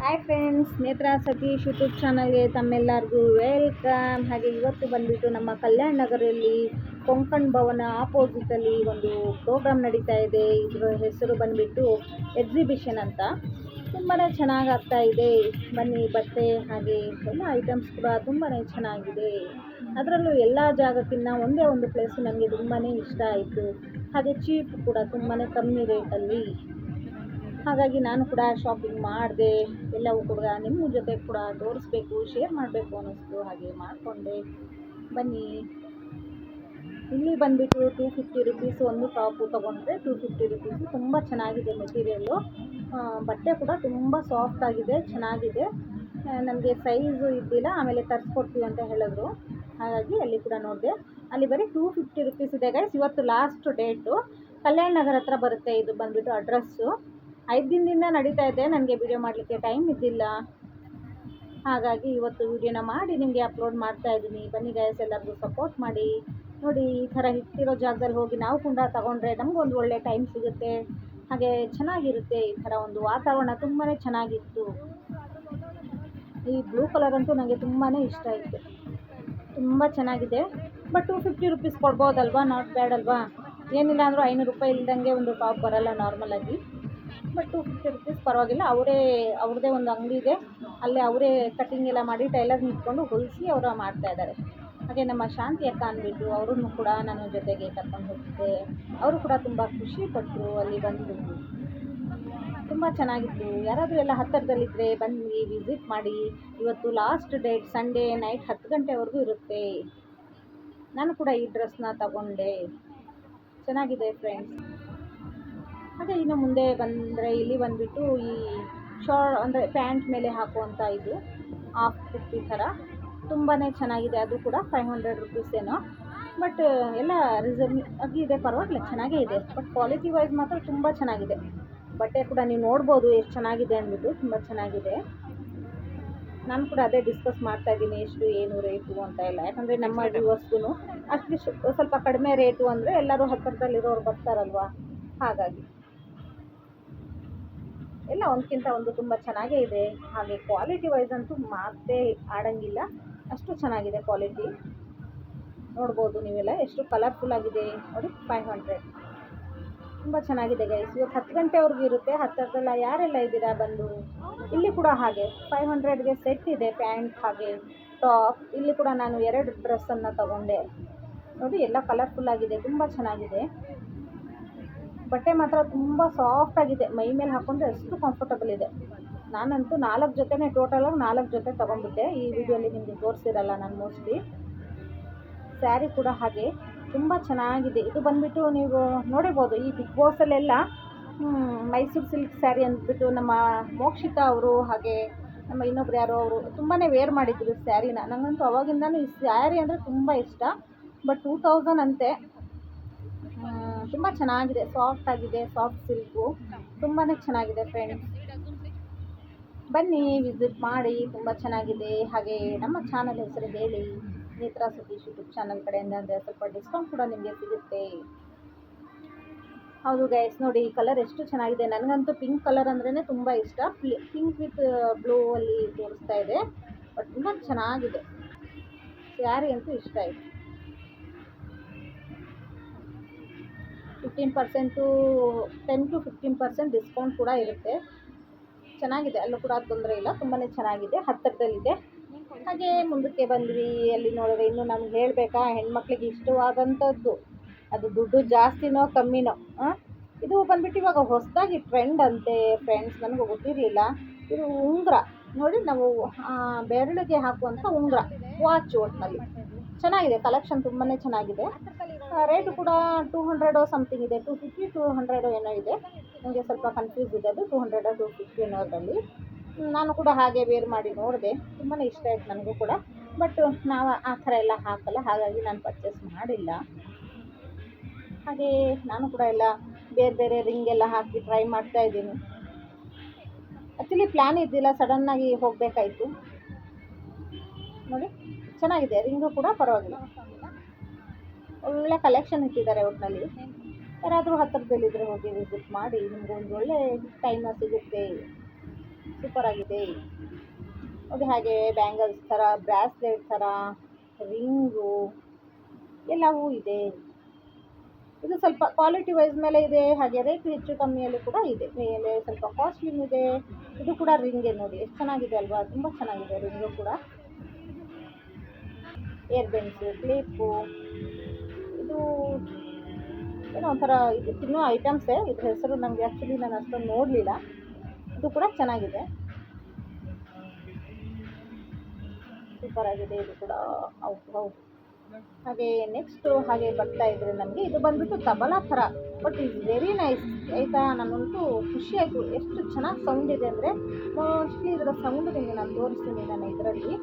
Hi friends ನೇತ್ರ Satish YouTube ಚಾನಲ್ಗೆ ತಮ್ಮೆಲ್ಲರಿಗೂ ವೆಲ್ಕಮ್ ಹಾಗೆ ಇವತ್ತು ಬಂದುಬಿಟ್ಟು ನಮ್ಮ ಕಲ್ಯಾಣ ನಗರಲ್ಲಿ ಕೊಂಕಣ್ ಭವನ ಆಪೋಸಿಟಲ್ಲಿ ಒಂದು ಪ್ರೋಗ್ರಾಮ್ ನಡೀತಾ ಇದೆ. ಇದರ ಹೆಸರು ಬಂದುಬಿಟ್ಟು ಎಕ್ಸಿಬಿಷನ್ ಅಂತ. ತುಂಬಾ ಚೆನ್ನಾಗಿ ಆಗ್ತಾ ಇದೆ. ಬನ್ನಿ, ಬಟ್ಟೆ ಹಾಗೆ ಎಲ್ಲ ಐಟಮ್ಸ್ ಕೂಡ ತುಂಬಾ ಚೆನ್ನಾಗಿದೆ. ಅದರಲ್ಲೂ ಎಲ್ಲ ಜಾಗಕ್ಕಿಂತ ಒಂದೇ ಒಂದು ಪ್ಲೇಸು ನನಗೆ ತುಂಬಾ ಇಷ್ಟ ಆಯಿತು. ಹಾಗೆ ಚೀಪ್ ಕೂಡ ತುಂಬಾ ಕಮ್ಮಿ ರೇಟಲ್ಲಿ ಹಾಗಾಗಿ ನಾನು ಕೂಡ ಶಾಪಿಂಗ್ ಮಾಡಿದೆ ಎಲ್ಲವೂ ಕೂಡ ನಿಮ್ಮ ಜೊತೆ ಕೂಡ ತೋರಿಸ್ಬೇಕು ಶೇರ್ ಮಾಡಬೇಕು ಅನ್ನಿಸ್ತು, ಹಾಗೆ ಮಾಡಿಕೊಂಡೆ. ಬನ್ನಿ. ಇಲ್ಲಿ ಬಂದುಬಿಟ್ಟು ಟೂ ಫಿಫ್ಟಿ ರುಪೀಸ್ ಒಂದು ಟಾಪು ತೊಗೊಂಡ್ರೆ ಟೂ ಫಿಫ್ಟಿ ರುಪೀಸು ತುಂಬ ಚೆನ್ನಾಗಿದೆ ಮೆಟೀರಿಯಲ್ಲು ಬಟ್ಟೆ ಕೂಡ ತುಂಬ ಸಾಫ್ಟ್ ಆಗಿದೆ, ಚೆನ್ನಾಗಿದೆ. ನಮಗೆ ಸೈಜು ಇದ್ದಿಲ್ಲ, ಆಮೇಲೆ ತರಿಸ್ಕೊಡ್ತೀವಿ ಅಂತ ಹೇಳಿದ್ರು. ಹಾಗಾಗಿ ಅಲ್ಲಿ ಕೂಡ ನೋಡಿದೆ. ಅಲ್ಲಿ ಬರೀ ಟೂ ಫಿಫ್ಟಿ ರುಪೀಸ್ ಇದೆ ಗೈಸ್ ಇವತ್ತು ಲಾಸ್ಟ್ ಡೇಟು ಕಲ್ಯಾಣ ನಗರ ಹತ್ರ ಬರುತ್ತೆ, ಇದು ಬಂದುಬಿಟ್ಟು ಅಡ್ರೆಸ್ಸು ಐದು ದಿನದಿಂದ ನಡೀತಾ ಇದೆ. ನನಗೆ ವಿಡಿಯೋ ಮಾಡಲಿಕ್ಕೆ ಟೈಮ್ ಇದ್ದಿಲ್ಲ. ಹಾಗಾಗಿ ಇವತ್ತು ವಿಡಿಯೋನ ಮಾಡಿ ನಿಮಗೆ ಅಪ್ಲೋಡ್ ಮಾಡ್ತಾ ಇದ್ದೀನಿ. ಬನ್ನಿ ಗಾಯಸ್ ಎಲ್ಲರಿಗೂ ಸಪೋರ್ಟ್ ಮಾಡಿ. ನೋಡಿ, ಈ ಥರ ಇಟ್ಟಿರೋ ಜಾಗದಲ್ಲಿ ಹೋಗಿ ನಾವು ಕುಂಡ ತಗೊಂಡ್ರೆ ನಮಗೊಂದು ಒಳ್ಳೆ ಟೈಮ್ ಸಿಗುತ್ತೆ. ಹಾಗೆ ಚೆನ್ನಾಗಿರುತ್ತೆ ಈ ಥರ ಒಂದು ವಾತಾವರಣ ತುಂಬಾ ಚೆನ್ನಾಗಿತ್ತು. ಈ ಬ್ಲೂ ಕಲರ್ ಅಂತೂ ನನಗೆ ತುಂಬಾ ಇಷ್ಟ ಆಯಿತು. ತುಂಬ ಚೆನ್ನಾಗಿದೆ. ಬಟ್ ಟೂ ಫಿಫ್ಟಿ ರುಪೀಸ್ ಕೊಡ್ಬೋದಲ್ವಾ? ನಾಟ್ ಬ್ಯಾಡ್ ಅಲ್ವಾ? ಏನಿಲ್ಲ ಅಂದರೂ ಐನೂರು ರೂಪಾಯಿ ಇಲ್ದಂಗೆ ಒಂದು ಟಾಪ್ ಬರೋಲ್ಲ ನಾರ್ಮಲಾಗಿ ಬಟ್ ಟು ಫಿಫ್ಟಿ ರುಪೀಸ್ ಪರವಾಗಿಲ್ಲ, ಅವರೇ ಅವ್ರದ್ದೇ ಒಂದು ಅಂಗಡಿ ಇದೆ. ಅಲ್ಲೇ ಅವರೇ ಕಟ್ಟಿಂಗ್ ಎಲ್ಲ ಮಾಡಿ ಟೈಲರ್ ನಿಂತ್ಕೊಂಡು ಹೊಲಿಸಿ ಅವರು ಮಾಡ್ತಾ ಇದ್ದಾರೆ. ಹಾಗೆ ನಮ್ಮ ಶಾಂತಿ ಅಕ್ಕ ಅಂದ್ಬಿಟ್ಟು ಅವರನ್ನು ಕೂಡ ನನ್ನ ಜೊತೆಗೆ ಕರ್ಕೊಂಡು ಹೋಗಿದ್ದೆ. ಅವರು ಕೂಡ ತುಂಬ ಖುಷಿ ಪಟ್ಟರು ಅಲ್ಲಿ ಬಂದು. ತುಂಬ ಚೆನ್ನಾಗಿತ್ತು. ಯಾರಾದರೂ ಎಲ್ಲ ಹತ್ತಿರದಲ್ಲಿದ್ದರೆ ಬನ್ನಿ ವಿಸಿಟ್ ಮಾಡಿ. ಇವತ್ತು ಲಾಸ್ಟ್ ಡೇಟ್ ಸಂಡೇ ನೈಟ್ ಹತ್ತು ಗಂಟೆವರೆಗೂ ಇರುತ್ತೆ. ನಾನು ಕೂಡ ಈ ಡ್ರೆಸ್ನ ತಗೊಂಡೆ. ಚೆನ್ನಾಗಿದೆ ಫ್ರೆಂಡ್ಸ್ ಹಾಗೆ ಇನ್ನು ಮುಂದೆ ಬಂದರೆ ಇಲ್ಲಿ ಬಂದುಬಿಟ್ಟು ಈ ಶಾರ್ಟ್ ಅಂದರೆ ಪ್ಯಾಂಟ್ ಮೇಲೆ ಹಾಕುವಂಥ ಇದು ಹಾಫ್ ಕುರ್ತಿ ಥರ. ತುಂಬಾ ಚೆನ್ನಾಗಿದೆ ಅದು ಕೂಡ ಫೈವ್ ಹಂಡ್ರೆಡ್ ರುಪೀಸ್ ಏನೋ. ಬಟ್ ಎಲ್ಲ ರಿಸರ್ವ್ ಆಗಿ ಇದೆ ಪರವಾಗಿಲ್ಲ ಚೆನ್ನಾಗೇ ಇದೆ. ಬಟ್ ಕ್ವಾಲಿಟಿ ವೈಸ್ ಮಾತ್ರ ತುಂಬ ಚೆನ್ನಾಗಿದೆ. ಬಟ್ಟೆ ಕೂಡ ನೀವು ನೋಡ್ಬೋದು ಎಷ್ಟು ಚೆನ್ನಾಗಿದೆ ಅಂದ್ಬಿಟ್ಟು ತುಂಬ ಚೆನ್ನಾಗಿದೆ. ನಾನು ಕೂಡ ಅದೇ ಡಿಸ್ಕಸ್ ಮಾಡ್ತಾ ಇದ್ದೀನಿ ಎಷ್ಟು ಏನು ರೇಟು ಅಂತ ಎಲ್ಲ. ಯಾಕಂದರೆ ನಮ್ಮ ವ್ಯೂವರ್ಸ್ಗೂ ಅಷ್ಟು ಸ್ವಲ್ಪ ಕಡಿಮೆ ರೇಟು ಅಂದರೆ ಎಲ್ಲರೂ ಹತ್ತಿರದಲ್ಲಿರೋರು ಬರ್ತಾರಲ್ವಾ? ಹಾಗಾಗಿ. ಎಲ್ಲ ಒಂದಕ್ಕಿಂತ ಒಂದು ತುಂಬ ಚೆನ್ನಾಗೇ ಇದೆ. ಹಾಗೆ ಕ್ವಾಲಿಟಿ ವೈಸ್ ಅಂತೂ ಮಾತೇ ಆಡಂಗಿಲ್ಲ. ಅಷ್ಟು ಚೆನ್ನಾಗಿದೆ ಕ್ವಾಲಿಟಿ ನೋಡ್ಬೋದು ನೀವೆಲ್ಲ ಎಷ್ಟು ಕಲರ್ಫುಲ್ ಆಗಿದೆ. ನೋಡಿ ಫೈವ್ ಹಂಡ್ರೆಡ್ ತುಂಬ ಚೆನ್ನಾಗಿದೆ ಗೈಸ್ ಇವತ್ತು ಹತ್ತು ಗಂಟೆವರೆಗೂ ಇರುತ್ತೆ. ಹತ್ತಿರದಲ್ಲ ಯಾರೆಲ್ಲ ಇದ್ದೀರಾ ಬಂದು? ಇಲ್ಲಿ ಕೂಡ ಹಾಗೆ. ಫೈವ್ ಹಂಡ್ರೆಡ್ಗೆ ಸೆಟ್ ಇದೆ ಪ್ಯಾಂಟ್ ಹಾಗೆ ಟಾಪ್ ಇಲ್ಲಿ ಕೂಡ ನಾನು ಎರಡು ಡ್ರೆಸ್ಸನ್ನು ತಗೊಂಡೆ. ನೋಡಿ, ಎಲ್ಲ ಕಲರ್ಫುಲ್ ಆಗಿದೆ. ತುಂಬ ಚೆನ್ನಾಗಿದೆ. ಬಟ್ಟೆ ಮಾತ್ರ ತುಂಬ ಸಾಫ್ಟ್ ಆಗಿದೆ. ಮೈ ಮೇಲೆ ಹಾಕೊಂಡ್ರೆ ಅಷ್ಟು ಕಂಫರ್ಟಬಲ್ ಇದೆ. ನಾನಂತೂ ನಾಲ್ಕು ಜೊತೆನೇ ಟೋಟಲಾಗಿ ನಾಲ್ಕು ಜೊತೆ ತೊಗೊಂಡ್ಬಿಟ್ಟೆ. ಈ ವಿಡಿಯೋಲಿ ನಿಮಗೆ ತೋರಿಸಿರಲ್ಲ ನಾನು ಮೋಸ್ಟ್ಲಿ ಸ್ಯಾರಿ ಕೂಡ ಹಾಗೆ. ತುಂಬ ಚೆನ್ನಾಗಿದೆ. ಇದು ಬಂದುಬಿಟ್ಟು ನೀವು ನೋಡಿರ್ಬೋದು ಈ ಬಿಗ್ ಬಾಸಲ್ಲೆಲ್ಲ ಮೈಸೂರು ಸಿಲ್ಕ್ ಸ್ಯಾರಿ ಅಂದ್ಬಿಟ್ಟು ನಮ್ಮ ಮೋಕ್ಷಿತಾ ಅವರು ಹಾಗೆ ನಮ್ಮ ಇನ್ನೊಬ್ರು ಯಾರೋ ಅವರು ತುಂಬಾ ವೇರ್ ಮಾಡಿದ್ರು ಸ್ಯಾರಿನ ನನಗಂತೂ ಅವಾಗಿಂದನೂ ಈ ಸ್ಯಾರಿ ಅಂದರೆ ತುಂಬ ಇಷ್ಟ. ಬಟ್ ಟೂ ತೌಸಂಡ್ ಅಂತೆ. ತುಂಬ ಚೆನ್ನಾಗಿದೆ. ಸಾಫ್ಟ್ ಆಗಿದೆ ಸಾಫ್ಟ್ ಸಿಲ್ಕು ತುಂಬಾ ಚೆನ್ನಾಗಿದೆ ಫ್ರೆಂಡ್ಸ್ ಬನ್ನಿ ವಿಸಿಟ್ ಮಾಡಿ, ತುಂಬ ಚೆನ್ನಾಗಿದೆ. ಹಾಗೆ ನಮ್ಮ ಚಾನಲ್ ಹೆಸರು ಹೇಳಿ. ನೇತ್ರಾ ಸತೀಶ್ ಯೂಟ್ಯೂಬ್ ಚಾನಲ್ ಕಡೆಯಿಂದ ಅಂದರೆ ಸ್ವಲ್ಪ ಡಿಸ್ಕೌಂಟ್ ಕೂಡ ನಿಮಗೆ ಸಿಗುತ್ತೆ. ಹೌದು ಗೈಸ್ ನೋಡಿ ಈ ಕಲರ್ ಎಷ್ಟು ಚೆನ್ನಾಗಿದೆ. ನನಗಂತೂ ಪಿಂಕ್ ಕಲರ್ ಅಂದ್ರೇ ತುಂಬ ಇಷ್ಟ. ಪಿಂಕ್ ವಿತ್ ಬ್ಲೂ ಅಲ್ಲಿ ತೋರಿಸ್ತಾ ಇದೆ. ಬಟ್ ತುಂಬ ಚೆನ್ನಾಗಿದೆ. ಸ್ಯಾರಿ ಅಂತೂ ಇಷ್ಟ ಆಯಿತು fifteen percent ten to fifteen percent discount ಕೂಡ ಇರುತ್ತೆ. ಚೆನ್ನಾಗಿದೆ, ಅಲ್ಲೂ ಕೂಡ ತೊಂದರೆ ಇಲ್ಲ ತುಂಬಾ ಚೆನ್ನಾಗಿದೆ, ಹತ್ತಿರದಲ್ಲಿದೆ. ಹಾಗೆ ಮುಂದಕ್ಕೆ ಬಂದ್ವಿ, ಅಲ್ಲಿ ನೋಡಿದ್ರೆ ಇನ್ನು ನಮ್ಗೆ ಹೇಳಬೇಕಾ, ಹೆಣ್ಮಕ್ಳಿಗೆ ಇಷ್ಟವಾದಂಥದ್ದು. ಅದು ದುಡ್ಡು ಜಾಸ್ತಿನೋ ಕಮ್ಮಿನೋ ಇದು ಬಂದ್ಬಿಟ್ಟು ಇವಾಗ ಹೊಸದಾಗಿ ಟ್ರೆಂಡ್ ಅಂತೆ ಫ್ರೆಂಡ್ಸ್ ನನಗೂ ಗೊತ್ತಿರಲಿಲ್ಲ. ಇದು ಉಂಗುರ. ನೋಡಿ ನಾವು ಬೆರಳಿಗೆ ಹಾಕುವಂಥ ಉಂಗುರ ವಾಚ್ ಒಟ್ಟಿನಲ್ಲಿ ಚೆನ್ನಾಗಿದೆ ಕಲೆಕ್ಷನ್ ತುಂಬಾ ಚೆನ್ನಾಗಿದೆ. ರೇಟು ಕೂಡ ಟೂ ಹಂಡ್ರೆಡೋ ಸಮಥಿಂಗ್ ಇದೆ. ಟೂ ಫಿಫ್ಟಿ ಟೂ ಹಂಡ್ರೆಡೋ ಏನೋ ಇದೆ. ನನಗೆ ಸ್ವಲ್ಪ ಕನ್ಫ್ಯೂಸ್ ಇದೆ ಅದು ಟೂ ಹಂಡ್ರೆಡ್ ಟೂ ಫಿಫ್ಟಿ ಅನ್ನೋದ್ರಲ್ಲಿ. ನಾನು ಕೂಡ ಹಾಗೆ ವೇರ್ ಮಾಡಿ ನೋಡಿದೆ. ತುಂಬಾ ಇಷ್ಟ ಆಯ್ತು ನನಗೂ ಕೂಡ. ಬಟ್ ನಾವು ಆ ಥರ ಎಲ್ಲ ಹಾಕಲ್ಲ, ಹಾಗಾಗಿ ನಾನು ಪರ್ಚೇಸ್ ಮಾಡಿಲ್ಲ. ಹಾಗೇ ನಾನು ಕೂಡ ಎಲ್ಲ ಬೇರೆ ಬೇರೆ ರಿಂಗ್ ಎಲ್ಲ ಹಾಕಿ ಟ್ರೈ ಮಾಡ್ತಾ ಇದ್ದೀನಿ. ಆ್ಯಕ್ಚುಲಿ ಪ್ಲ್ಯಾನ್ ಇದ್ದಿಲ್ಲ ಸಡನ್ನಾಗಿ ಹೋಗಬೇಕಾಯ್ತು. ನೋಡಿ, ಚೆನ್ನಾಗಿದೆ ರಿಂಗು ಕೂಡ ಪರವಾಗಿಲ್ಲ. ಒಳ್ಳೆ ಕಲೆಕ್ಷನ್ ಇಟ್ಟಿದ್ದಾರೆ ಒಟ್ಟಿನಲ್ಲಿ ಯಾರಾದರೂ ಹತ್ತಿರದಲ್ಲಿದ್ದರೆ ಹೋಗಿ ವಿಸಿಟ್ ಮಾಡಿ, ನಿಮ್ಗೆ ಒಂದು ಒಳ್ಳೆ ಟೈಮ ಸಿಗುತ್ತೆ. ಸೂಪರ್ ಆಗಿದೆ. ಅದು ಹಾಗೆ ಬ್ಯಾಂಗಲ್ಸ್ ಥರ ಬ್ರಾಸ್ಲೆಟ್ ಥರ ರಿಂಗು ಎಲ್ಲವೂ ಇದೆ. ಇದು ಸ್ವಲ್ಪ ಕ್ವಾಲಿಟಿ ವೈಸ್ ಮೇಲೆ ಇದೆ, ಹಾಗೆ ರೇಟ್ ಹೆಚ್ಚು ಕಮ್ಮಿಯಲ್ಲಿ ಕೂಡ ಇದೆ. ಮೇಲೆ ಸ್ವಲ್ಪ ಕಾಸ್ಟ್ಲಿನೂ ಇದೆ. ಇದು ಕೂಡ ರಿಂಗೆ ನೋಡಿ. ಎಷ್ಟು ಚೆನ್ನಾಗಿದೆ ಅಲ್ವಾ? ತುಂಬ ಚೆನ್ನಾಗಿದೆ ರಿಂಗು ಕೂಡ. ಏರ್ ಕ್ಲೀಪು ಇದು ಏನೋ ಒಂಥರ ಇದು ತಿನ್ನೋ ಐಟಮ್ಸೇ ಇದ್ರ ಹೆಸರು ನನಗೆ ಆ್ಯಕ್ಚುಲಿ ನಾನು ಅಷ್ಟೊಂದು ನೋಡಲಿಲ್ಲ. ಇದು ಕೂಡ ಚೆನ್ನಾಗಿದೆ. ಸೂಪರ್ ಆಗಿದೆ, ಇದು ಕೂಡ. ಹೌದು ಹೌದು. ಹಾಗೆ ನೆಕ್ಸ್ಟು ಹಾಗೆ ಬರ್ತಾ ಇದ್ರೆ ನಮಗೆ ಇದು ಬಂದ್ಬಿಟ್ಟು ತಬಲಾ ಥರ ಬಟ್ ಇಸ್ ವೆರಿ ನೈಸ್ ಆಯಿತಾ? ನನಗಂತೂ ಖುಷಿ ಆಯಿತು. ಎಷ್ಟು ಚೆನ್ನಾಗಿ ಸೌಂಡ್ ಇದೆ ಅಂದರೆ ಮೋಸ್ಟ್ಲಿ ಇದರ ಸೌಂಡ್ ನಿಮಗೆ ನಾನು ತೋರಿಸ್ತೀನಿ ನಾನು ಇದರಲ್ಲಿ.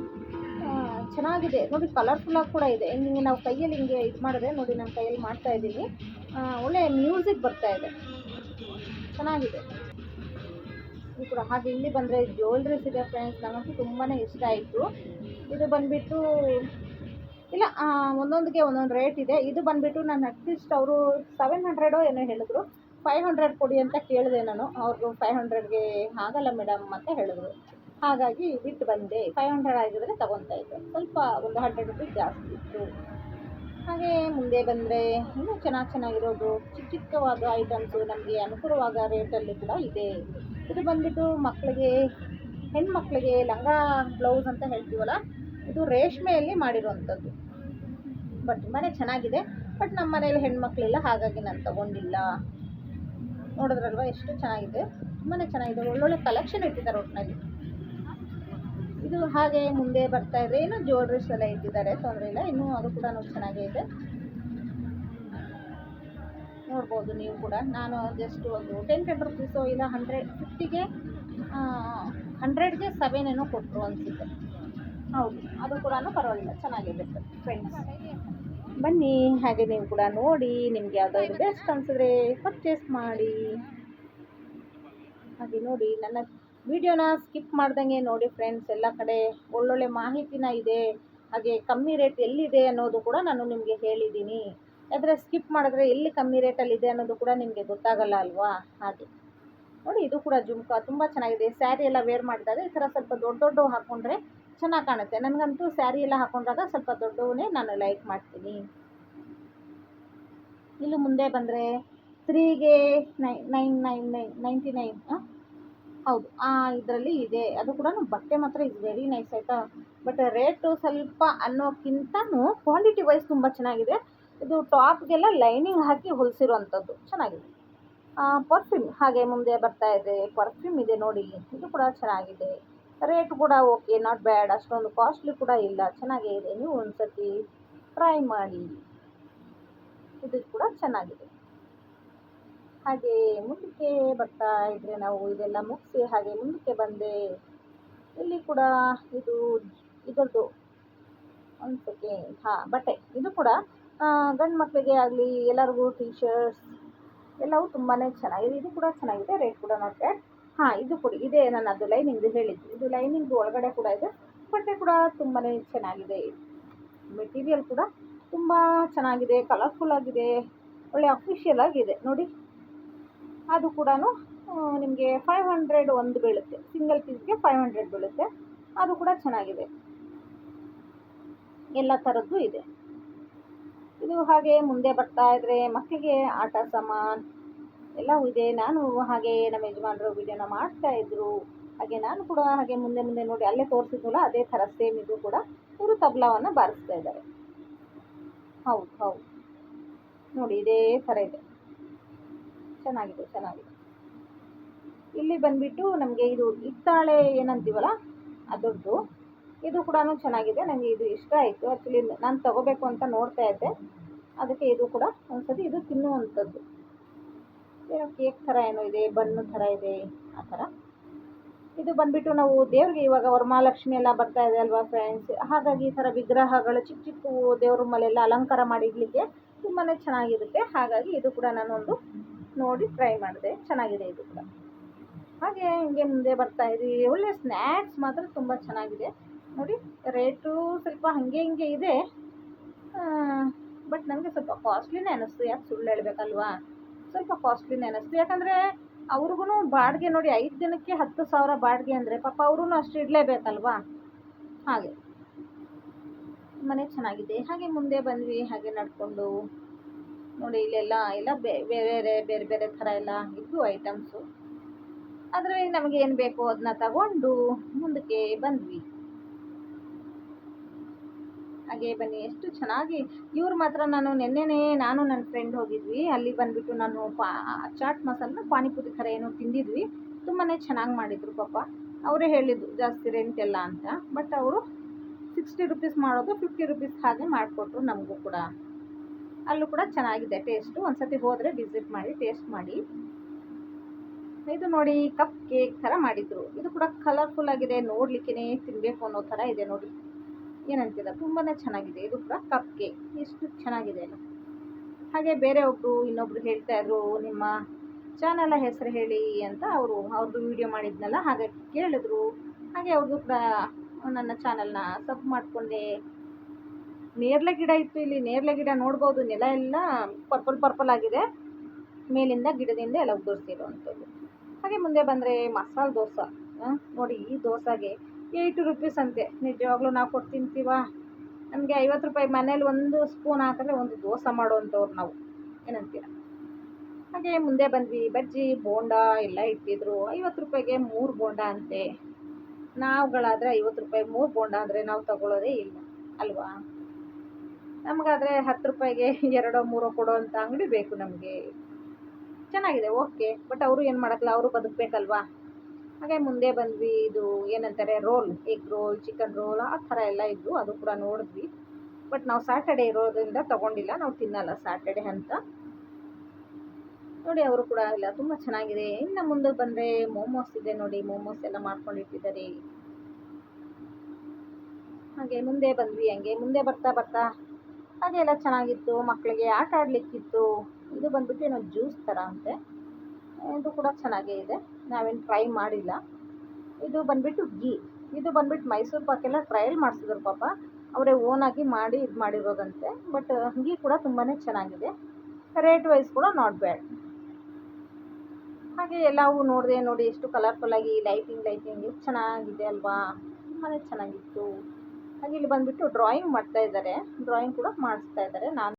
ಚೆನ್ನಾಗಿದೆ. ನೋಡಿ ಕಲರ್ಫುಲ್ಲಾಗಿ ಕೂಡ ಇದೆ. ಹಿಂಗೆ ನಾವು ಕೈಯಲ್ಲಿ ಹಿಂಗೆ ಇದು ಮಾಡಿದ್ರೆ ನೋಡಿ, ನಾನು ಕೈಯಲ್ಲಿ ಮಾಡ್ತಾ ಇದ್ದೀನಿ. ಒಳ್ಳೆ ಮ್ಯೂಸಿಕ್ ಬರ್ತಾ ಇದೆ. ಚೆನ್ನಾಗಿದೆ. ಇದು ಕೂಡ ಹಾಗೆ ಇಲ್ಲಿ ಬಂದರೆ ಜ್ಯುವೆಲ್ರೀಸ್ ಇದೆ ಫ್ರೆಂಡ್ಸ್ ನನಗಂತೂ ತುಂಬಾ ಇಷ್ಟ ಆಯಿತು. ಇದು ಬಂದುಬಿಟ್ಟು, ಇಲ್ಲ ಒಂದೊಂದಕ್ಕೆ ಒಂದೊಂದು ರೇಟ್ ಇದೆ. ಇದು ಬಂದುಬಿಟ್ಟು ನಾನು ಅಟ್ಲೀಸ್ಟ್ ಅವರು ಸೆವೆನ್ ಹಂಡ್ರೆಡೋ ಏನೋ ಹೇಳಿದ್ರು. ಫೈವ್ ಹಂಡ್ರೆಡ್ ಕೊಡಿ ಅಂತ ಕೇಳಿದೆ ನಾನು. ಅವ್ರಿಗೂ ಫೈವ್ ಹಂಡ್ರೆಡ್ಗೆ ಆಗಲ್ಲ ಮೇಡಮ್ ಅಂತ ಹೇಳಿದ್ರು. ಹಾಗಾಗಿ ಬಿಟ್ಟು ಬಂದೆ ಫೈವ್ ಹಂಡ್ರೆಡ್ ಆಗಿದ್ರೆ ತಗೊತಾ ಇದ್ದೆ. ಸ್ವಲ್ಪ ಒಂದು ಹಂಡ್ರೆಡ್ ರುಪೀಸ್ ಜಾಸ್ತಿ ಇತ್ತು. ಹಾಗೆ ಮುಂದೆ ಬಂದರೆ ಇನ್ನೂ ಚೆನ್ನಾಗಿ ಚೆನ್ನಾಗಿರೋದು, ಚಿಕ್ಕ ಚಿಕ್ಕವಾದ ಐಟಮ್ಸು ನಮಗೆ ಅನುಕೂಲವಾದ ರೇಟಲ್ಲಿ ಕೂಡ ಇದೆ. ಇದು ಬಂದುಬಿಟ್ಟು ಮಕ್ಕಳಿಗೆ ಹೆಣ್ಮಕ್ಳಿಗೆ ಲಂಗ ಬ್ಲೌಸ್ ಅಂತ ಹೇಳ್ತೀವಲ್ಲ, ಇದು ರೇಷ್ಮೆಯಲ್ಲಿ ಮಾಡಿರುವಂಥದ್ದು. ಬಟ್ ತುಂಬಾ ಚೆನ್ನಾಗಿದೆ. ಬಟ್ ನಮ್ಮ ಮನೇಲಿ ಹೆಣ್ಮಕ್ಳಿಲ್ಲ, ಹಾಗಾಗಿ ನಾನು ತಗೊಂಡಿಲ್ಲ. ನೋಡಿದ್ರಲ್ವ, ಎಷ್ಟು ಚೆನ್ನಾಗಿದೆ. ತುಂಬಾ ಚೆನ್ನಾಗಿದೆ. ಒಳ್ಳೊಳ್ಳೆ ಕಲೆಕ್ಷನ್ ಇಟ್ಟಿದ್ದಾರೆ ಒಟ್ಟಿನಲ್ಲಿ ಇದು ಹಾಗೆ ಮುಂದೆ ಬರ್ತಾ ಇದೆ ಏನೋ ಜ್ಯುವೆಲ್ರೀಸ್ ಎಲ್ಲ ಇಟ್ಟಿದ್ದಾರೆ ತೊಂದರೆ ಇಲ್ಲ ಇನ್ನೂ ಅದು ಕೂಡ ಚೆನ್ನಾಗೇ ಇದೆ. ನೋಡ್ಬೋದು ನೀವು ಕೂಡ. ನಾನು ಜಸ್ಟ್ ಒಂದು ಟೆನ್ ಟೆನ್ ರುಪೀಸು ಇಲ್ಲ ಹಂಡ್ರೆಡ್ ಫಿಫ್ಟಿಗೆ ಹಂಡ್ರೆಡ್ಗೆ ಸೆವೆನ್ ಏನೋ ಕೊಟ್ಟರು ಅನಿಸುತ್ತೆ. ಹೌದು, ಅದು ಕೂಡ ಪರವಾಗಿಲ್ಲ, ಚೆನ್ನಾಗಿದೆ ಫ್ರೆಂಡ್ಸ್ ಬನ್ನಿ, ಹಾಗೆ ನೀವು ಕೂಡ ನೋಡಿ ನಿಮ್ಗೆ ಯಾವುದಾದ್ರು ಬೆಸ್ಟ್ ಅನಿಸಿದ್ರೆ ಪರ್ಚೇಸ್ ಮಾಡಿ. ಹಾಗೆ ನೋಡಿ, ನನ್ನ ವಿಡಿಯೋನ ಸ್ಕಿಪ್ ಮಾಡ್ದಂಗೆ ನೋಡಿ ಫ್ರೆಂಡ್ಸ್ ಎಲ್ಲ ಕಡೆ ಒಳ್ಳೊಳ್ಳೆ ಮಾಹಿತಿನ ಇದೆ, ಹಾಗೆ ಕಮ್ಮಿ ರೇಟ್ ಎಲ್ಲಿದೆ ಅನ್ನೋದು ಕೂಡ ನಾನು ನಿಮಗೆ ಹೇಳಿದ್ದೀನಿ. ಆದರೆ ಸ್ಕಿಪ್ ಮಾಡಿದ್ರೆ ಎಲ್ಲಿ ಕಮ್ಮಿ ರೇಟಲ್ಲಿದೆ ಅನ್ನೋದು ಕೂಡ ನಿಮಗೆ ಗೊತ್ತಾಗಲ್ಲ ಅಲ್ವಾ? ಹಾಗೆ. ನೋಡಿ, ಇದು ಕೂಡ ಜುಮ್ಕಾ ತುಂಬ ಚೆನ್ನಾಗಿದೆ. ಸ್ಯಾರಿ ಎಲ್ಲ ವೇರ್ ಮಾಡಿದಾಗ ಈ ಥರ ಸ್ವಲ್ಪ ದೊಡ್ಡ ದೊಡ್ಡವು ಹಾಕ್ಕೊಂಡ್ರೆ ಚೆನ್ನಾಗಿ ಕಾಣುತ್ತೆ. ನನಗಂತೂ ಸ್ಯಾರಿ ಎಲ್ಲ ಹಾಕೊಂಡಾಗ ಸ್ವಲ್ಪ ದೊಡ್ಡವನ್ನೇ ನಾನು ಲೈಕ್ ಮಾಡ್ತೀನಿ. ಇಲ್ಲಿ ಮುಂದೆ ಬಂದರೆ ತ್ರೀಗೆ nine nine nine nine ninety nine ಹೌದು. ಆ, ಇದರಲ್ಲಿ ಇದೆ. ಅದು ಕೂಡ ಬಟ್ಟೆ ಮಾತ್ರ ಇಸ್ ವೆರಿ ನೈಸ್ ಆಯಿತಾ? ಬಟ್ ರೇಟು ಸ್ವಲ್ಪ ಅನ್ನೋಕ್ಕಿಂತನೂ ಕ್ವಾಂಟಿಟಿ ವೈಸ್ ತುಂಬ ಚೆನ್ನಾಗಿದೆ. ಇದು ಟಾಪ್ಗೆಲ್ಲ ಲೈನಿಂಗ್ ಹಾಕಿ ಹೊಲಿಸಿರುವಂಥದ್ದು. ಚೆನ್ನಾಗಿದೆ. ಪರ್ಫ್ಯೂಮ್ ಹಾಗೆ ಮುಂದೆ ಬರ್ತಾ ಇದೆ. ಪರ್ಫ್ಯೂಮ್ ಇದೆ ನೋಡಿ. ಇದು ಕೂಡ ಚೆನ್ನಾಗಿದೆ. ರೇಟ್ ಕೂಡ ಓಕೆ ನಾಟ್ ಬ್ಯಾಡ್ ಅಷ್ಟೊಂದು ಕಾಸ್ಟ್ಲಿ ಕೂಡ ಇಲ್ಲ. ಚೆನ್ನಾಗೇ ಇದೆ. ನೀವು ಒಂದ್ಸತಿ ಟ್ರೈ ಮಾಡಿ. ಇದು ಕೂಡ ಚೆನ್ನಾಗಿದೆ. ಹಾಗೆ ಮುಂದಕ್ಕೆ ಬರ್ತಾ ಇದ್ರೆ ನಾವು ಇದೆಲ್ಲ ಮುಗಿಸಿ ಹಾಗೆ ಮುಂದಕ್ಕೆ ಬಂದೆ. ಇಲ್ಲಿ ಕೂಡ ಇದು ಇದರದ್ದು ಒಂದು ಸೆಕೆಂಡ್ ಹಾಂ, ಬಟ್ಟೆ. ಇದು ಕೂಡ ಗಂಡು ಮಕ್ಕಳಿಗೆ ಆಗಲಿ, ಎಲ್ಲರಿಗೂ ಟೀ ಶರ್ಟ್ಸ್ ಎಲ್ಲವೂ ತುಂಬಾ ಚೆನ್ನಾಗಿದೆ. ಇದು ಕೂಡ ಚೆನ್ನಾಗಿದೆ ರೇಟ್ ಕೂಡ ಹಾ ಹಾಂ, ಇದು ಕೂಡ. ಇದೆ ನಾನು ಅದು ಲೈನಿಂಗ್ ಹೇಳಿದ್ದು. ಇದು ಲೈನಿಂಗ್ ಒಳಗಡೆ ಕೂಡ ಇದೆ. ಬಟ್ಟೆ ಕೂಡ ತುಂಬಾ ಚೆನ್ನಾಗಿದೆ. ಮೆಟೀರಿಯಲ್ ಕೂಡ ತುಂಬ ಚೆನ್ನಾಗಿದೆ ಕಲರ್ಫುಲ್ ಆಗಿದೆ. ಒಳ್ಳೆ ಅಫಿಷಿಯಲ್ ಆಗಿದೆ. ನೋಡಿ. ಅದು ಕೂಡ ನಿಮಗೆ ಫೈವ್ ಹಂಡ್ರೆಡ್ ಒಂದು ಬೀಳುತ್ತೆ. ಸಿಂಗಲ್ ಪೀಸ್ಗೆ ಫೈವ್ ಹಂಡ್ರೆಡ್ ಬೀಳುತ್ತೆ. ಅದು ಕೂಡ ಚೆನ್ನಾಗಿದೆ. ಎಲ್ಲ ಥರದ್ದು ಇದೆ. ಇದು ಹಾಗೆ ಮುಂದೆ ಬರ್ತಾ ಇದ್ರೆ ಮಕ್ಕಳಿಗೆ ಆಟ ಸಾಮಾನು ಎಲ್ಲವೂ ಇದೆ. ನಾನು ಹಾಗೆ ನಮ್ಮ ಯಜಮಾನರು ವಿಡಿಯೋನ ಮಾಡ್ತಾ ಇದ್ರು. ಹಾಗೆ ನಾನು ಕೂಡ ಹಾಗೆ ಮುಂದೆ ಮುಂದೆ ನೋಡಿ ಅಲ್ಲೇ ತೋರಿಸಿದ್ನಲ್ಲ, ಅದೇ ಥರ ಸೇಮ್ ಇದು ಕೂಡ ಇವರು ತಬಲಾವನ್ನು ಬಾರಿಸ್ತಾ ಇದ್ದಾರೆ. ಹೌದು ಹೌದು. ನೋಡಿ ಇದೇ ಥರ ಇದೆ. ಚೆನ್ನಾಗಿದೆ ಚೆನ್ನಾಗಿದೆ. ಇಲ್ಲಿ ಬಂದ್ಬಿಟ್ಟು ನಮಗೆ ಇದು ಹಿತ್ತಾಳೆ ಏನಂತೀವಲ್ಲ, ಅದರದ್ದು. ಇದು ಕೂಡ ಚೆನ್ನಾಗಿದೆ ನನಗೆ ಇದು ಇಷ್ಟ ಆಯಿತು. ಆ್ಯಕ್ಚುಲಿ ನಾನು ತಗೋಬೇಕು ಅಂತ ನೋಡ್ತಾ ಇದ್ದೆ. ಅದಕ್ಕೆ ಇದು ಕೂಡ ಒಂದ್ಸತಿ ಇದು ತಿನ್ನುವಂಥದ್ದು. ಏನೋ ಕೇಕ್ ಥರ ಏನೋ ಇದೆ ಬನ್ನು ಥರ ಇದೆ, ಆ ಥರ. ಇದು ಬಂದ್ಬಿಟ್ಟು ನಾವು ದೇವ್ರಿಗೆ ಇವಾಗ ವರಮಹಾಲಕ್ಷ್ಮಿ ಎಲ್ಲ ಬರ್ತಾ ಇದೆ ಅಲ್ವಾ ಫ್ರೆಂಡ್ಸ್ ಹಾಗಾಗಿ ಈ ಥರ ವಿಗ್ರಹಗಳು, ಚಿಕ್ಕ ಚಿಕ್ಕ ದೇವ್ರ ರೂಮಲ್ಲೆಲ್ಲ ಅಲಂಕಾರ ಮಾಡಿ ಇಡಲಿಕ್ಕೆ ತುಂಬಾ ಚೆನ್ನಾಗಿರುತ್ತೆ. ಹಾಗಾಗಿ ಇದು ಕೂಡ ನಾನೊಂದು ನೋಡಿ ಟ್ರೈ ಮಾಡಿದೆ. ಚೆನ್ನಾಗಿದೆ ಇದು ಕೂಡ. ಹಾಗೆ ಹಿಂಗೆ ಮುಂದೆ ಬರ್ತಾ ಇದ್ದೀವಿ ಒಳ್ಳೆ ಸ್ನ್ಯಾಕ್ಸ್ ಮಾತ್ರ ತುಂಬ ಚೆನ್ನಾಗಿದೆ. ನೋಡಿ ರೇಟು ಸ್ವಲ್ಪ ಹಾಗೆ ಹಿಂಗೆ ಇದೆ. ಬಟ್ ನನಗೆ ಸ್ವಲ್ಪ ಕಾಸ್ಟ್ಲಿನೇ ಅನ್ನಿಸ್ತು ಯಾಕೆ ಸುಳ್ಳು ಹೇಳಬೇಕಲ್ವಾ? ಸ್ವಲ್ಪ ಕಾಸ್ಟ್ಲಿನೇ ಅನ್ನಿಸ್ತು ಯಾಕಂದರೆ ಅವ್ರಿಗೂ ಬಾಡಿಗೆ ನೋಡಿ ಐದು ದಿನಕ್ಕೆ ಹತ್ತು ಸಾವಿರ ಬಾಡಿಗೆ ಅಂದರೆ ಪಾಪ ಅವ್ರೂ ಅಷ್ಟು ಇಡಲೇಬೇಕಲ್ವಾ? ಹಾಗೆ. ಮನೆ ಚೆನ್ನಾಗಿದೆ. ಹಾಗೆ ಮುಂದೆ ಬಂದ್ವಿ. ಹಾಗೆ ನಡ್ಕೊಂಡು ನೋಡಿ ಇಲ್ಲೆಲ್ಲ ಎಲ್ಲ ಬೇರೆ ಬೇರೆ ಬೇರೆ ಬೇರೆ ಥರ ಎಲ್ಲ ಇದ್ವು ಐಟಮ್ಸು ಅದರಲ್ಲಿ ನಮಗೆ ಏನು ಬೇಕು ಅದನ್ನ ತಗೊಂಡು ಮುಂದಕ್ಕೆ ಬಂದ್ವಿ. ಹಾಗೆ ಬನ್ನಿ, ಎಷ್ಟು ಚೆನ್ನಾಗಿ. ಇವ್ರು ಮಾತ್ರ ನಾನು ನೆನ್ನೆನೇ ನಾನು ನನ್ನ ಫ್ರೆಂಡ್ ಹೋಗಿದ್ವಿ. ಅಲ್ಲಿ ಬಂದುಬಿಟ್ಟು ನಾನು ಪಾ ಚಾಟ್ ಮಸಾಲ ಪಾನಿಪುರಿ ಥರ ಏನೋ ತಿಂದಿದ್ವಿ. ತುಂಬಾ ಚೆನ್ನಾಗಿ ಮಾಡಿದರು ಪಾಪ. ಅವರೇ ಹೇಳಿದ್ದು ಜಾಸ್ತಿ ರೆಂಟ್ ಎಲ್ಲ ಅಂತ. ಬಟ್ ಅವರು ಸಿಕ್ಸ್ಟಿ ರುಪೀಸ್ ಮಾಡೋದು ಫಿಫ್ಟಿ ರುಪೀಸ್ ಹಾಗೆ ಮಾಡಿಕೊಟ್ರು ನಮಗೂ ಕೂಡ. ಅಲ್ಲೂ ಕೂಡ ಚೆನ್ನಾಗಿದೆ ಟೇಸ್ಟು ಒಂದ್ಸತಿ ಹೋದರೆ ವಿಸಿಟ್ ಮಾಡಿ ಟೇಸ್ಟ್ ಮಾಡಿ. ಇದು ನೋಡಿ ಕಪ್ ಕೇಕ್ ಥರ ಮಾಡಿದ್ರು. ಇದು ಕೂಡ ಕಲರ್ಫುಲ್ ಆಗಿದೆ ನೋಡ್ಲಿಕ್ಕೆ ತಿನ್ನಬೇಕು ಅನ್ನೋ ಥರ ಇದೆ ನೋಡಿ. ಏನಂತೀರ ತುಂಬಾ ಚೆನ್ನಾಗಿದೆ. ಇದು ಕೂಡ ಕಪ್ ಕೇಕ್ ಎಷ್ಟು ಚೆನ್ನಾಗಿದೆ ಹಾಗೆ ಬೇರೆ ಒಬ್ಬರು ಇನ್ನೊಬ್ರು ಹೇಳ್ತಾ ಇದ್ರು, ನಿಮ್ಮ ಚಾನಲ ಹೆಸರು ಹೇಳಿ ಅಂತ ಅವರು ಅವ್ರದ್ದು ವಿಡಿಯೋ ಮಾಡಿದ್ನಲ್ಲ, ಹಾಗೆ ಕೇಳಿದ್ರು. ಹಾಗೆ ಅವ್ರದ್ದು ಕೂಡ ನನ್ನ ಚಾನಲ್ನ ಸಬ್ ಮಾಡಿಕೊಂಡೆ ನೇರಳೆ ಗಿಡ ಇತ್ತು ಇಲ್ಲಿ, ನೇರಳೆ ಗಿಡ ನೋಡ್ಬೋದು. ನೆಲ ಎಲ್ಲ ಪರ್ಪಲ್ ಪರ್ಪಲ್ ಆಗಿದೆ. ಮೇಲಿಂದ ಗಿಡದಿಂದ ಎಲ್ಲ ಉದುರಿಸಿರುವಂಥದ್ದು. ಹಾಗೆ ಮುಂದೆ ಬಂದರೆ ಮಸಾಲೆ ದೋಸೆ. ನೋಡಿ ಈ ದೋಸೆಗೆ ಏಯ್ಟು ರುಪೀಸ್ ಅಂತೆ. ನಿಜವಾಗ್ಲೂ ನಾವು ಕೊಟ್ಟು ತಿಂತೀವ ನಮಗೆ ಐವತ್ತು ರೂಪಾಯಿ ಮನೇಲಿ ಒಂದು ಸ್ಪೂನ್ ಹಾಕಿದ್ರೆ ಒಂದು ದೋಸೆ ಮಾಡುವಂಥವ್ರು ನಾವು. ಏನಂತೀರ? ಹಾಗೆ ಮುಂದೆ ಬಂದ್ವಿ. ಬಜ್ಜಿ, ಬೋಂಡ ಎಲ್ಲ ಇಟ್ಟಿದ್ರು. ಐವತ್ತು ರೂಪಾಯಿಗೆ ಮೂರು ಬೋಂಡ ಅಂತೆ. ನಾವುಗಳಾದರೆ ಐವತ್ತು ರೂಪಾಯಿ ಮೂರು ಬೋಂಡ ಅಂದರೆ ನಾವು ತಗೊಳ್ಳೋದೇ ಇಲ್ಲ, ಅಲ್ವಾ? ನಮಗಾದರೆ ಹತ್ತು ರೂಪಾಯಿಗೆ ಎರಡೋ, ಮೂರೋ ಕೊಡೋ ಅಂಥ ಅಂಗಡಿ ಬೇಕು ನಮಗೆ. ಚೆನ್ನಾಗಿದೆ, ಓಕೆ. ಬಟ್ ಅವರು ಏನು ಮಾಡೋಕ್ಕಲ್ಲ ಅವರು ಬದುಕಬೇಕಲ್ವಾ? ಹಾಗೆ ಮುಂದೆ ಬಂದ್ವಿ, ಇದು ಏನಂತಾರೆ, roll, egg roll, chicken roll, ಆ ಥರ ಎಲ್ಲ ಇದ್ವು, ಅದು ಕೂಡ ನೋಡಿದ್ವಿ. ಬಟ್ ನಾವು ಸ್ಯಾಟರ್ಡೆ ಇರೋದ್ರಿಂದ ತೊಗೊಂಡಿಲ್ಲ, ನಾವು ತಿನ್ನಲ್ಲ ಸ್ಯಾಟರ್ಡೆ ಅಂತ. ನೋಡಿ, ಅವರು ಕೂಡ ಇಲ್ಲ, ತುಂಬ ಚೆನ್ನಾಗಿದೆ. ಇನ್ನು ಮುಂದೆ ಬಂದರೆ ಮೋಮೋಸ್ ಇದೆ ನೋಡಿ, ಮೋಮೋಸ್ ಎಲ್ಲ ಮಾಡ್ಕೊಂಡಿಟ್ಟಿದ್ದಾರೆ. ಹಾಗೆ ಮುಂದೆ ಬಂದ್ವಿ, ಹಂಗೆ ಮುಂದೆ ಬರ್ತಾ ಬರ್ತಾ ಹಾಗೆ ಎಲ್ಲ ಚೆನ್ನಾಗಿತ್ತು ಮಕ್ಕಳಿಗೆ ಆಟ ಆಡಲಿಕ್ಕಿತ್ತು. ಇದು ಬಂದ್ಬಿಟ್ಟು ಏನೋ ಜ್ಯೂಸ್ ಥರ ಅಂತೆ. ಇದು ಕೂಡ ಚೆನ್ನಾಗೇ ಇದೆ. ನಾವೇನು ಟ್ರೈ ಮಾಡಿಲ್ಲ. ಇದು ಬಂದ್ಬಿಟ್ಟು ಗೀ ಇದು ಬಂದ್ಬಿಟ್ಟು ಮೈಸೂರು ಪಾಕೆಲ್ಲ ಟ್ರಯಲ್ ಮಾಡಿಸಿದ್ರು ಪಾಪ. ಅವರೇ ಓನಾಗಿ ಮಾಡಿ ಇದು ಮಾಡಿರೋದಂತೆ. ಬಟ್ ಗೀ ಕೂಡ ತುಂಬಾ ಚೆನ್ನಾಗಿದೆ. ರೇಟ್ ವೈಸ್ ಕೂಡ ನಾಟ್ ಬ್ಯಾಡ್. ಹಾಗೆ ಎಲ್ಲವೂ ನೋಡಿದೆ ನೋಡಿ ಎಷ್ಟು ಕಲರ್ಫುಲ್ಲಾಗಿ ಲೈಟಿಂಗ್ ಲೈಟಿಂಗ್ ಎಷ್ಟು ಚೆನ್ನಾಗಿದೆ ಅಲ್ವಾ? ತುಂಬಾ ಚೆನ್ನಾಗಿತ್ತು. ಹಾಗೆ ಇಲ್ಲಿ ಬಂದ್ಬಿಟ್ಟು ಡ್ರಾಯಿಂಗ್ ಮಾಡ್ತಾ ಇದ್ದಾರೆ. ಡ್ರಾಯಿಂಗ್ ಕೂಡ ಮಾಡಿಸ್ತಾ ಇದ್ದಾರೆ. ನಾನು